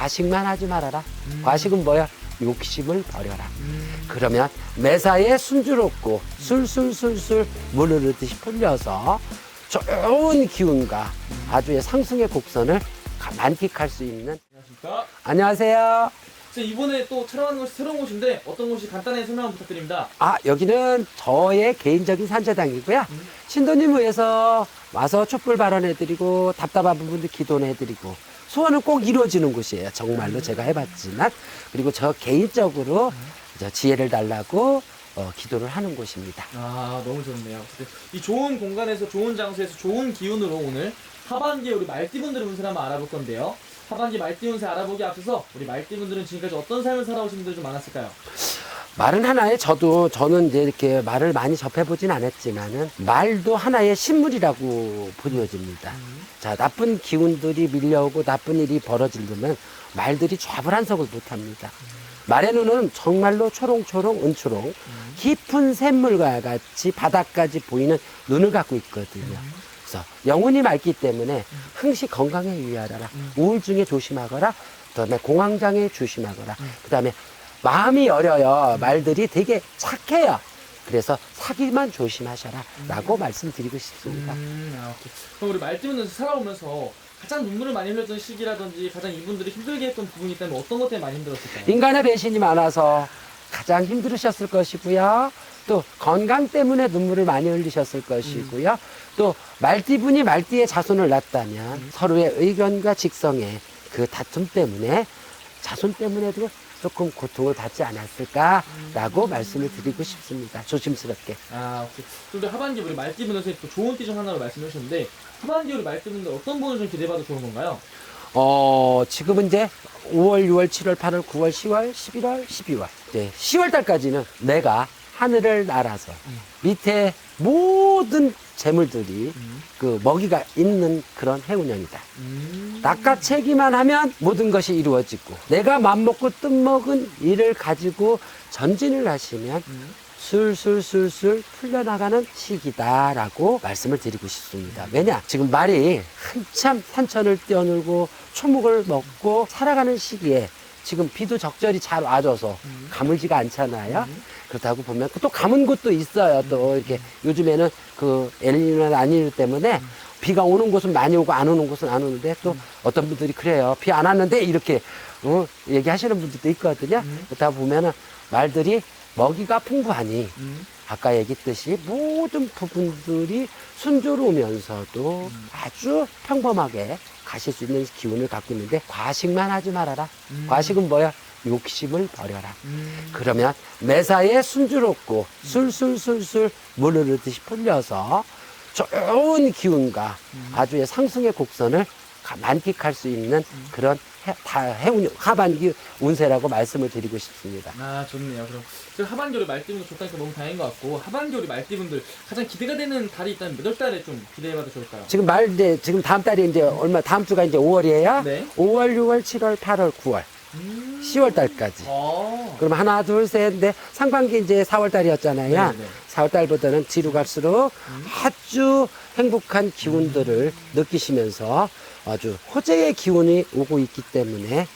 과식만 하지 말아라. 음. 과식은 뭐야? 욕심을 버려라. 음. 그러면 매사에 순조롭고 술술술술 물 흐르듯이 풀려서 좋은 기운과 아주의 상승의 곡선을 가- 만끽할 수 있는 안녕하십니까. 안녕하세요. 자, 이번에 또 촬영하는 곳이 새로운 곳인데 어떤 곳이 간단하게 설명 부탁드립니다. 아 여기는 저의 개인적인 산재당이고요. 음. 신도님 위해서 와서 촛불 발언해드리고 답답한 부분도 기도해드리고 소원은 꼭 이루어지는 곳이에요. 정말로 제가 해봤지만 그리고 저 개인적으로 저 지혜를 달라고 어, 기도를 하는 곳입니다. 아, 너무 좋네요. 이 좋은 공간에서 좋은 장소에서 좋은 기운으로 오늘 하반기에 우리 말띠분들의 운세를 한번 알아볼 건데요. 하반기 말띠 운세 알아보기 앞서서 우리 말띠분들은 지금까지 어떤 삶을 살아오신 분들이 좀 많았을까요? 말은 하나에 저도 저는 이제 이렇게 말을 많이 접해보진 않았지만은 말도 하나의 신물이라고 보여집니다. 자 나쁜 기운들이 밀려오고 나쁜 일이 벌어지려면 말들이 좌불안석을 못합니다. 말의 눈은 정말로 초롱초롱 은초롱 깊은 샘물과 같이 바닥까지 보이는 눈을 갖고 있거든요. 그래서 영혼이 맑기 때문에 항시 건강에 유의하라. 우울증에 조심하거라. 그다음에 공황장애 조심하거라. 그다음에 마음이 여려요. 말들이 되게 착해요. 그래서 사기만 조심하셔라 라고 말씀드리고 싶습니다. 음, 아, 오케이. 그럼 우리 말띠분들 살아오면서 가장 눈물을 많이 흘렸던 시기라든지 가장 이분들이 힘들게 했던 부분이 있다면 어떤 것 때문에 많이 힘들었을까요? 인간의 배신이 많아서 가장 힘들으셨을 것이고요. 또 건강 때문에 눈물을 많이 흘리셨을 것이고요. 또 말띠분이 말띠의 자손을 낳았다면 서로의 의견과 직성의 그 다툼 때문에 자손 때문에도 조금 고통을 받지 않았을까라고 말씀을 드리고 싶습니다. 조심스럽게. 아, 오케이. 좀더 하반기 우리 말띠 분들 또 좋은 띠중 하나로 말씀해 주셨는데 하반기 우리 말띠 분들 어떤 부분을 좀 기대해봐도 좋은 건가요? 어, 지금은 이제 5월, 6월, 7월, 8월, 9월, 10월, 11월, 12월. 이제 10월 달까지는 내가 하늘을 날아서 밑에 모든 재물들이 그 먹이가 있는 그런 해운년이다. 음. 낚아채기만 하면 모든 것이 이루어지고 내가 맘먹고 뜻먹은 일을 가지고 전진을 하시면 술술술술 풀려나가는 시기다라고 말씀을 드리고 싶습니다. 왜냐? 지금 말이 한참 산천을 뛰어놀고 초목을 먹고 살아가는 시기에 지금 비도 적절히 잘 와줘서 가물지가 않잖아요. 그렇다고 보면 또 가문 곳도 있어요. 또 이렇게 요즘에는 그 엘니노나 아니뇨 때문에 비가 오는 곳은 많이 오고 안 오는 곳은 안 오는데 또 어떤 분들이 그래요. 비 안 왔는데 이렇게 어, 얘기하시는 분들도 있거든요. 그렇다 보면은 말들이 먹이가 풍부하니 음. 아까 얘기했듯이 모든 부분들이 순조로우면서도 아주 평범하게 가실 수 있는 기운을 갖고 있는데 과식만 하지 말아라. 음. 과식은 뭐야? 욕심을 버려라. 음. 그러면 매사에 순조롭고 술술술술 물 흐르듯이 풀려서 좋은 기운과 아주의 상승의 곡선을 가- 만끽할 수 있는 그런 해, 다 해운 하반기 운세라고 말씀을 드리고 싶습니다. 아 좋네요. 그럼 지금 하반기 우리 말띠분들 좋다니까 너무 다행인 것 같고 하반기 우리 말띠분들 가장 기대가 되는 달이 있다면 몇월 달에 좀 기대해봐도 좋을까요? 지금 말 이제 지금 다음 달이 이제 얼마 다음 주가 이제 5월이에요. 네. 5월, 6월, 7월, 8월, 9월, 음. 10월 달까지. 어. 그럼 하나, 둘, 셋, 넷. 상반기 이제 4월 달이었잖아요. 네네. 4월 달보다는 뒤로 갈수록 아주 행복한 기운들을 느끼시면서 아주 호재의 기운이 오고 있기 때문에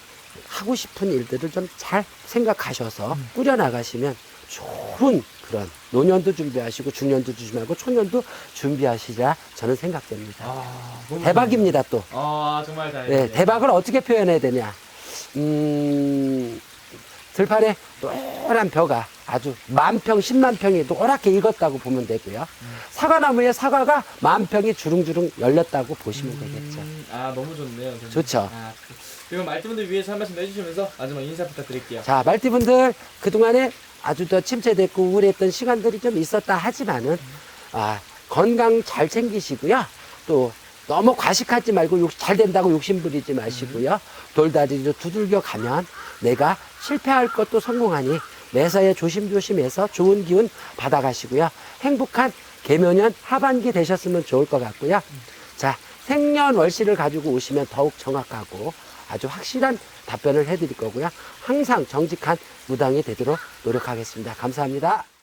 하고 싶은 일들을 좀 잘 생각하셔서 꾸려나가시면 좋은 그런 노년도 준비하시고 중년도 준비하고 초년도 준비하시자 저는 생각됩니다. 아, 너무 대박입니다 또. 좋네요. 아 정말 다행이네요. 네, 대박을 어떻게 표현해야 되냐. 음, 들판에 노란 벼가 아주 만 평, 십만 평이 노랗게 익었다고 보면 되고요. 사과나무에 사과가 만 평이 주릉주릉 열렸다고 보시면 되겠죠. 음, 아 너무 좋네요. 정말. 좋죠. 아, 그럼 말띠분들 위해서 한 말씀 해주시면서 마지막 인사 부탁드릴게요. 자, 말띠분들 그동안에 아주 더 침체됐고 우울했던 시간들이 좀 있었다 하지만은, 아, 건강 잘 챙기시고요. 또 너무 과식하지 말고 욕, 잘 된다고 욕심 부리지 마시고요. 돌다리로 두들겨 가면 내가 실패할 것도 성공하니 매사에 조심조심해서 좋은 기운 받아가시고요. 행복한 개묘년 하반기 되셨으면 좋을 것 같고요. 자, 생년월시를 가지고 오시면 더욱 정확하고 아주 확실한 답변을 해드릴 거고요. 항상 정직한 무당이 되도록 노력하겠습니다. 감사합니다.